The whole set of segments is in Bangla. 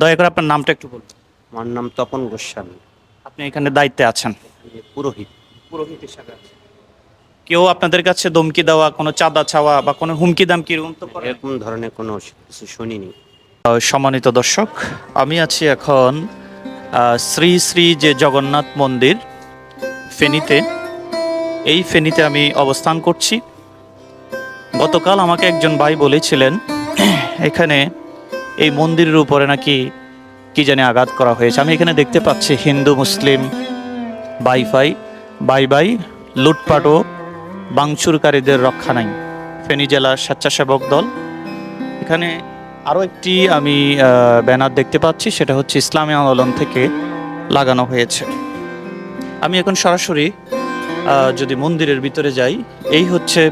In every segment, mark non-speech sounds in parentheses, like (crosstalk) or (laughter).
দয়া করে আপনার নামটা একটু বলুন। আমার নাম তপন গোস্বামী। আপনি এখানে দায়িত্বে আছেন। পুরোহিত। পুরোহিত হিসাবে আছেন। কেউ আপনাদের কাছে ধমকি দেওয়া কোনো চাঁদা ছাওয়া বা কোনো হুমকি দাম কি এরকম তো এরকম ধরনের কোনো কিছু শুনিনি। সম্মানিত দর্শক আমি আছি এখন শ্রী শ্রী যে জগন্নাথ মন্দির ফেনীতে। এই ফেনীতে আমি অবস্থান করছি। গতকাল আমাকে একজন ভাই বলেছিলেন (clears throat) এখানে এই মন্দিরের উপরে নাকি কি জানি আঘাত করা হয়েছে। আমি এখানে দেখতে পাচ্ছি হিন্দু, মুসলিম, বাইফাই বাই বাই লুটপাট ও বাংচুরকারীদের রক্ষা নাই। ফেনী জেলার স্বেচ্ছাসেবক দল। এখানে আরও একটি আমি ব্যানার দেখতে পাচ্ছি, সেটা হচ্ছে ইসলামী আন্দোলন থেকে লাগানো হয়েছে। আমি এখন সরাসরি যদি মন্দিরের ভিতরে যাই, এই হচ্ছে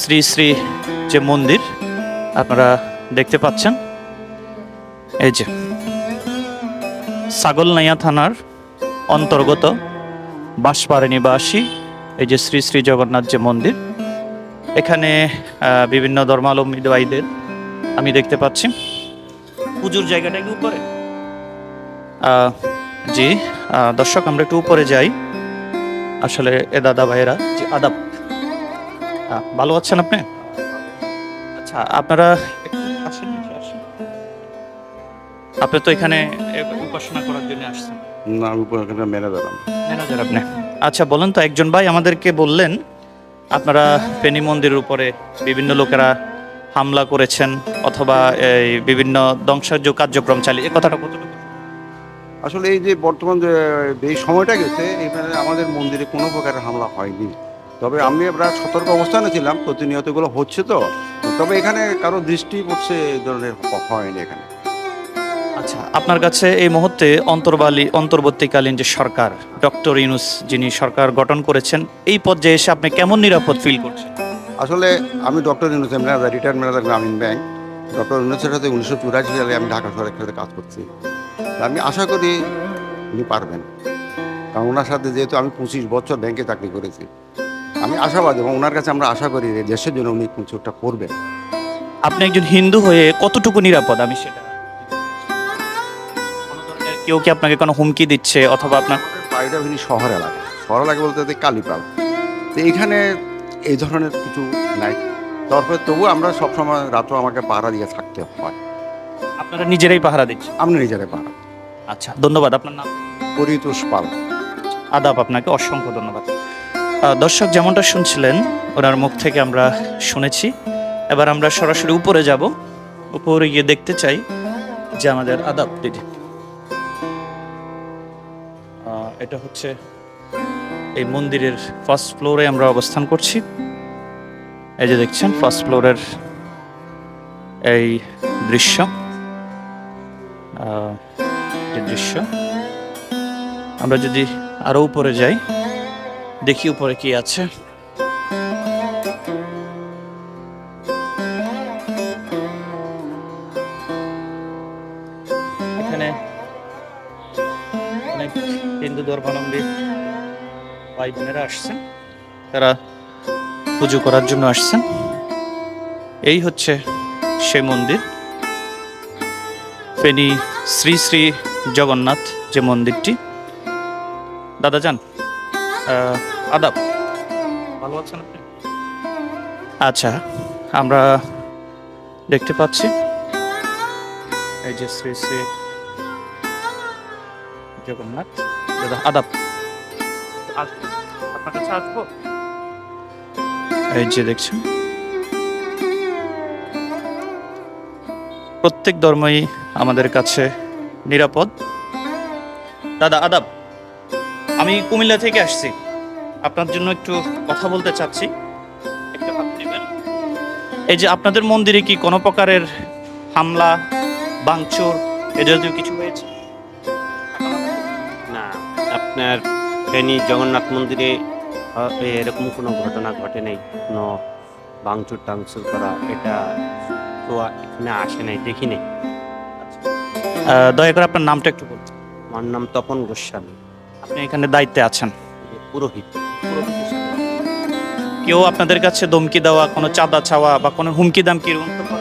শ্রী শ্রী যে মন্দির, আপনারা দেখতে পাচ্ছেন? এই যে। ছাগলনাইয়া থানার অন্তর্গত বাঁশপাড়া নিবাসী এই যে শ্রী শ্রী জগন্নাথ যে মন্দির এখানে বিভিন্ন ধর্মাবলম্বী ভাইদের আমি দেখতে পাচ্ছি। পুজোর জায়গাটা কি উপরে? জি দর্শক আমরা একটু উপরে যাই। আসলে এ দাদা ভাইয়েরা জি আদাব। ভালো আছেন আপনি? আচ্ছা। আপনারা আপনি তো এখানে উপাসনা করার জন্য আসছেন। না আমি এখানে ম্যানেজার ম্যানেজার আপনি। আচ্ছা বলেন তো একজন ভাই আমাদেরকে বললেন আপনারা ফেনী মন্দিরের উপরে বিভিন্ন লোকেরা হামলা করেছেন অথবা এই বিভিন্ন ধ্বংসার্য কার্যক্রম চালিয়ে এই কথাটা কতটুকু আসলে এই যে বর্তমান যে এই সময়টা গেছে এখানে আমাদের মন্দিরে কোনো প্রকারের হামলা হয়নি। তবে আমি আমরা সতর্ক অবস্থানে ছিলাম প্রতিনিয়ত এগুলো হচ্ছে তো। তবে এখানে কারও দৃষ্টি পড়ছে এই ধরনের হয়নি এখানে। আচ্ছা আপনার কাছে এই মুহূর্তে অন্তর্বালী অন্তর্বর্তীকালীন যে সরকার ডক্টর ইউনুস যিনি সরকার গঠন করেছেন এই পর্যায়ে এসে আপনি কেমন নিরাপদ ফিল করছেন? আসলে আমি doctor Yunus manager manager Grameen bank doctor ইউনুসের সাথে উনিশশো চুরাশি সালে আমি ঢাকা শহরের সাথে কাজ করছি। আমি আশা করি উনি পারবেন। কারণ ওনার সাথে যেহেতু আমি পঁচিশ বছর ব্যাংকে চাকরি করেছি আমি আশাবাদ এবং ওনার কাছে আমরা আশা করি যে দেশের জন্য উনি কিছুটা করবেন। আপনি একজন হিন্দু হয়ে কতটুকু নিরাপদ? আমি সেটা কেউ কি আপনাকে কোনো হুমকি দিচ্ছে অথবা আপনার বাড়িটা ভেরি শহর এলাকা শহর এলাকা বলতে কালীপাল। তো এইখানে এই ধরনের কিছু নাই। তারপরে তবু আমরা সবসময় রাত্র আমাকে পাহারা দিয়ে থাকতে হয়। আপনারা নিজেরাই পাহারা দিচ্ছেন? আপনি নিজেরাই পাহারা আচ্ছা ধন্যবাদ। আপনার নাম? পরিতোষ পাল। আদাব আপনাকে অসংখ্য ধন্যবাদ। দর্শক যেমনটা শুনছিলেন ওনার মুখ থেকে আমরা শুনেছি। এবার আমরা সরাসরি উপরে যাব। উপরে গিয়ে দেখতে চাই যে আমাদের আদাব দিদি। এটা হচ্ছে এই মন্দিরের ফার্স্ট ফ্লোরে আমরা অবস্থান করছি। এই যে দেখছেন ফার্স্ট ফ্লোরের এই দৃশ্য। যে দৃশ্য। আমরা যদি আরও উপরে যাই, দেখি উপরে কি আছে। হিন্দু ধর্মাবলম্বী ভাই বোনেরা আসছেন। তারা পুজো করার জন্য আসছেন। এই হচ্ছে সে মন্দির। ফেনী শ্রী শ্রী জগন্নাথ যে মন্দিরটি। দাদা যান। আদাব। ভালো আছেন আপনি? আচ্ছা আমরা দেখতে পাচ্ছি। এই যে শ্রী শ্রী জগন্নাথ। দাদা আদাব। আসব। আপনার কাছে আসব? এই যে দেখছেন। প্রত্যেক ধর্মই আমাদের কাছে নিরাপদ। দাদা আদাব আমি কুমিল্লা থেকে আসছি। আপনার জন্য একটু কথা বলতে চাচ্ছি। একটু হাত নেবেন এই যে আপনাদের মন্দিরে কি কোনো প্রকারের হামলা বাংচুর এ জাতীয় কিছু হয়েছে? আপনার ফেনী জগন্নাথ মন্দিরে এরকম কোনো ঘটনা ঘটে নাই? কোনো ভাঙচুর টাংচুর করা এটা তো এখানে আসে নাই দেখি নাই। দয়া করে আপনার নামটা একটু বলুন। আমার নাম তপন গোস্বামী। আপনি এখানে দায়িত্বে আছেন। পুরোহিত কেউ আপনাদের কাছে ধমকি দেওয়া কোনো চাঁদা ছাওয়া বা কোনো হুমকি দাম কি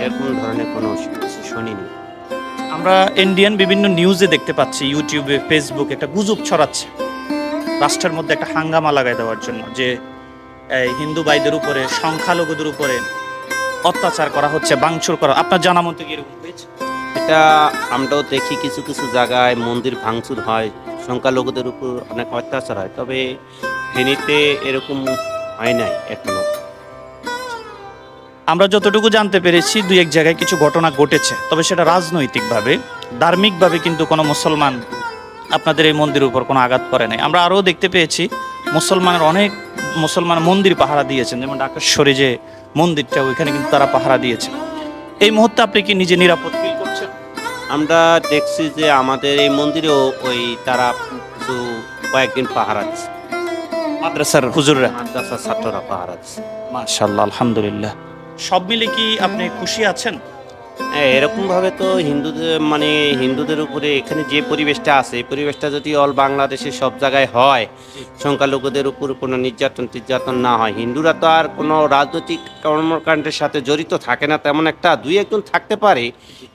এরকম ধরনের কোনো শুনিনি। আমরা ইন্ডিয়ান বিভিন্ন নিউজে দেখতে পাচ্ছি ইউটিউবে ফেসবুক একটা গুজব ছড়াচ্ছে। রাষ্ট্রের মধ্যে একটা হাঙ্গামা লাগাই দেওয়ার জন্য যে এই হিন্দু ভাইদের উপরে সংখ্যালঘুদের উপরে অত্যাচার করা হচ্ছে বাংচুর করা। আপনার জানা মতো কি এরকম হয়েছে? এটা আমরাও দেখি কিছু কিছু জায়গায় মন্দির ভাঙচুর হয় সংখ্যালঘুদের উপর অনেক অত্যাচার হয় তবে ফেনীতে এরকম হয় নাই এখনও। আমরা যতটুকু জানতে পেরেছি দুই এক জায়গায় কিছু ঘটনা ঘটেছে তবে সেটা রাজনৈতিকভাবে ধার্মিকভাবে কিন্তু কোনো মুসলমান আপনাদের এই মন্দিরের উপর কোনো আঘাত করে নাই। আমরা আরও দেখতে পেয়েছি মুসলমানের অনেক মুসলমান মন্দির পাহারা দিয়েছেন। যেমন ঢাকেশ্বরী যে মন্দিরটা ওইখানে কিন্তু তারা পাহারা দিয়েছে। এই মুহূর্তে আপনি কি নিজে নিরাপদ ফিল করছেন? আমরা দেখছি যে আমাদের এই মন্দিরেও ওই তারা কিছু কয়েকদিন পাহারা দিচ্ছে মাদ্রাসার হুজুররা? মাদ্রাসার ছাত্ররা পাহারা দিচ্ছে মাশাল্লাহ আলহামদুলিল্লাহ। সব মিলে কি আপনি খুশি আছেন? হ্যাঁ এরকম তো হিন্দুদের মানে হিন্দুদের উপরে এখানে যে পরিবেশটা আছে, এই পরিবেশটা যদি অল বাংলাদেশে সব জায়গায় হয়, সংখ্যালঘুদের উপর কোনো নির্যাতন টির্যাতন না হয়, হিন্দুরা তো আর কোনো রাজনৈতিক কর্মকাণ্ডের সাথে জড়িত থাকে না, তেমন একটা দুই একজন থাকতে পারে,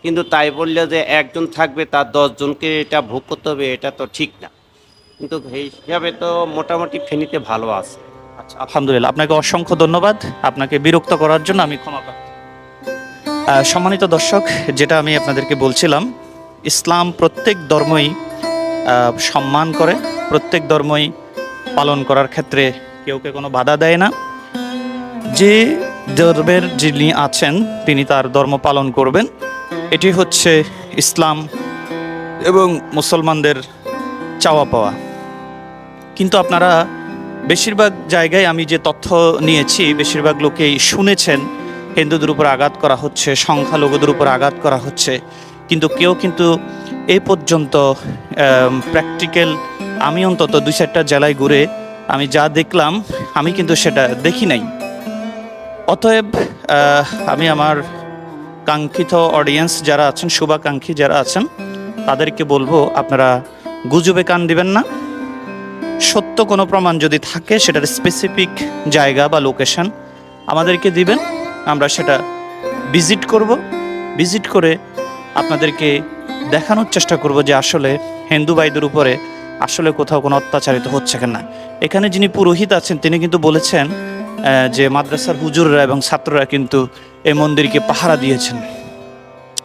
কিন্তু তাই বললে যে একজন থাকবে, তার দশজনকে এটা ভোগ করতে হবে, এটা তো ঠিক না কিন্তু সেই হিসাবে তো মোটামুটি ফেনীতে ভালো আছে আচ্ছা আলহামদুলিল্লাহ, আপনাকে অসংখ্য ধন্যবাদ, আপনাকে বিরক্ত করার জন্য আমি ক্ষমা। সম্মানিত দর্শক, যেটা আমি আপনাদেরকে বলছিলাম, ইসলাম প্রত্যেক ধর্মই সম্মান করে, প্রত্যেক ধর্মই পালন করার ক্ষেত্রে কেউ কে কোনো বাধা দেয় না। যে ধর্মের যিনি আছেন, তিনি তার ধর্ম পালন করবেন। এটি হচ্ছে ইসলাম এবং মুসলমানদের চাওয়া পাওয়া। কিন্তু আপনারা বেশিরভাগ জায়গায় আমি যে তথ্য নিয়েছি, বেশিরভাগ লোকেই শুনেছেন হিন্দুদের উপর আঘাত করা হচ্ছে, সংখ্যালঘুদের উপর আঘাত করা হচ্ছে। কিন্তু কেউ কিন্তু এই পর্যন্ত প্র্যাকটিক্যাল আমি অন্তত দুই চারটা জেলায় ঘুরে আমি যা দেখলাম, আমি কিন্তু সেটা দেখি নাই। অতএব আমি আমার কাঙ্ক্ষিত অডিয়েন্স যারা আছেন, শুভাকাঙ্ক্ষী যারা আছেন, তাদেরকে বলব আপনারা গুজবে কান দিবেন না। সত্য কোনো প্রমাণ যদি থাকে, সেটার স্পেসিফিক জায়গা বা লোকেশন আমাদেরকে দিবেন। আমরা সেটা ভিজিট করব। ভিজিট করে আপনাদেরকে দেখানোর চেষ্টা করব যে আসলে হিন্দু ভাইদের উপরে আসলে কোথাও কোনো অত্যাচারিত হচ্ছে কিনা। এখানে যিনি পুরোহিত আছেন, তিনি কিন্তু বলেছেন যে মাদ্রাসার হুজুররা এবং ছাত্ররা কিন্তু এই মন্দিরকে পাহারা দিয়েছেন।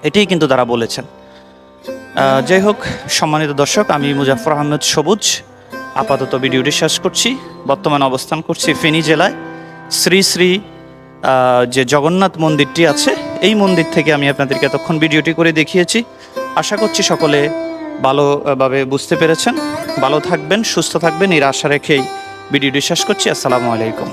এটাই কিন্তু তারা বলেছেন। যাই হোক, সম্মানিত দর্শক, আমি মুজাফর আহমেদ সবুজ। আপাতত ভিডিওটি শেষ করছি। বর্তমানে অবস্থান করছি ফেনী জেলায়। শ্রী শ্রী যে জগন্নাথ মন্দিরটি আছে, এই মন্দির থেকে আমি আপনাদেরকে এতক্ষণ ভিডিওটি করে দেখিয়েছি। আশা করছি সকলে ভালোভাবে বুঝতে পেরেছেন। ভালো থাকবেন, সুস্থ থাকবেন, এর আশা রেখেই ভিডিওটি শেষ করছি। আসসালামু আলাইকুম।